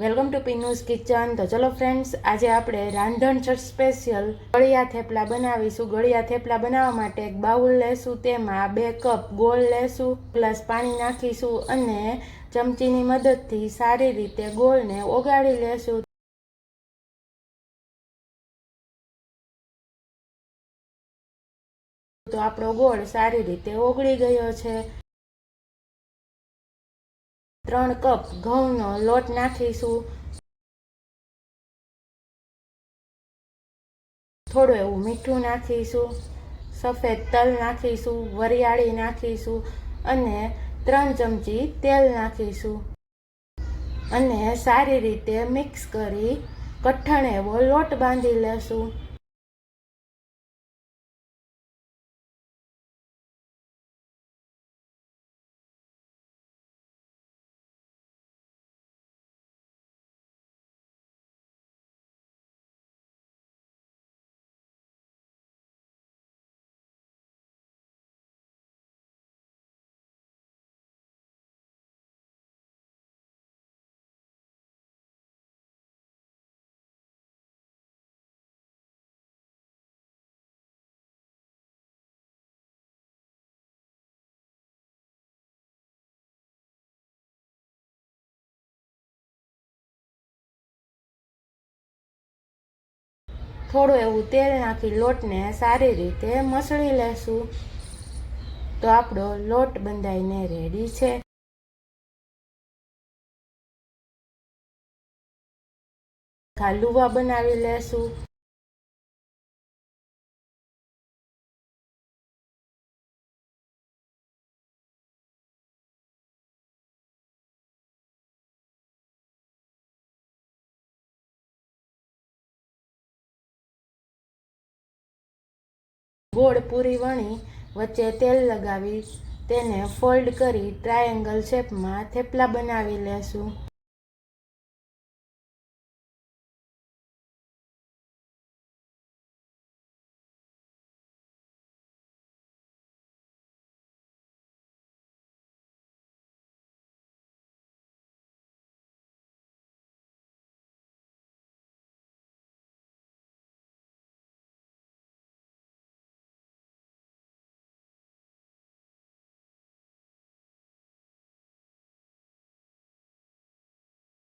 Welcome to પીનુસ kitchen. તો ચલો friends આજે આપણે રાંધણછટ સ્પેશિયલ ગળિયા થેપલા બનાવીશું. ગળિયા થેપલા બનાવવા માટે એક બાઉલ લેશું, તેમાં બે કપ ગોળ લેશું પ્લસ પાણી નાખીશું અને ચમચીની મદદથી સારી રીતે ગોળને ઓગાળી લેશું. તો આપણો ગોળ સારી રીતે ઓગળી ગયો છે. ત્રણ કપ ઘઉંનો લોટ નાખીશું. થોડું એવું મીઠું નાખીશું. સફેદ તલ નાખીશું, વરિયાળી નાખીશું અને ત્રણ ચમચી તેલ નાખીશું. અને સારી રીતે મિક્સ કરી કઠણ એવો લોટ બાંધી લેશું. થોડું એવું તેલ નાખી, લોટને સારી રીતે મસળી લેશું. તો આપણો લોટ બંધાઈને રેડી છે. લુવા બનાવી લેશું. ગોળ પૂરી વણી વચ્ચે તેલ લગાવી તેને ફોલ્ડ કરી ટ્રાયેંગલ શેપમાં થેપલા બનાવી લેશું.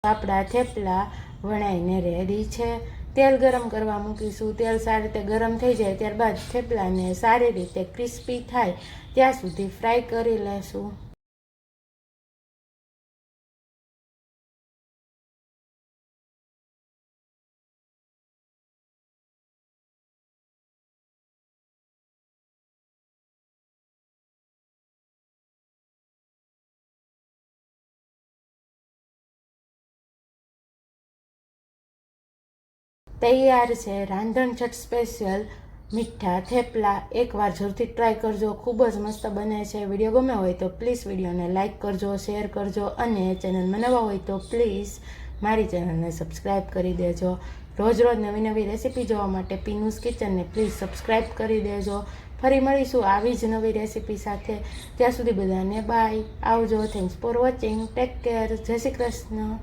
આપણા થેપલા વણાઈને રેડી છે. તેલ ગરમ કરવા મૂકીશું. તેલ સારી રીતે ગરમ થઈ જાય ત્યારબાદ થેપલાને સારી રીતે ક્રિસ્પી થાય. ત્યાં સુધી ફ્રાય કરી લેશું. તૈયાર છે. રાંધણછટ સ્પેશિયલ મીઠા, થેપલા. એકવાર જરૂરથી ટ્રાય કરજો. ખૂબ જ મસ્ત બને છે. વીડિયો ગમે હોય તો પ્લીઝ વિડીયોને લાઇક કરજો શેર કરજો અને ચેનલમાં નવા હોય તો પ્લીઝ મારી ચેનલને સબસ્ક્રાઈબ કરી દેજો. રોજ રોજ નવી નવી રેસીપી જોવા માટે પીનુસ કિચનને પ્લીઝ સબસ્ક્રાઈબ કરી દેજો. ફરી મળીશું આવી જ નવી રેસીપી સાથે. ત્યાં સુધી બધાને બાય આવજો. Thanks for watching take care જય શ્રી કૃષ્ણ.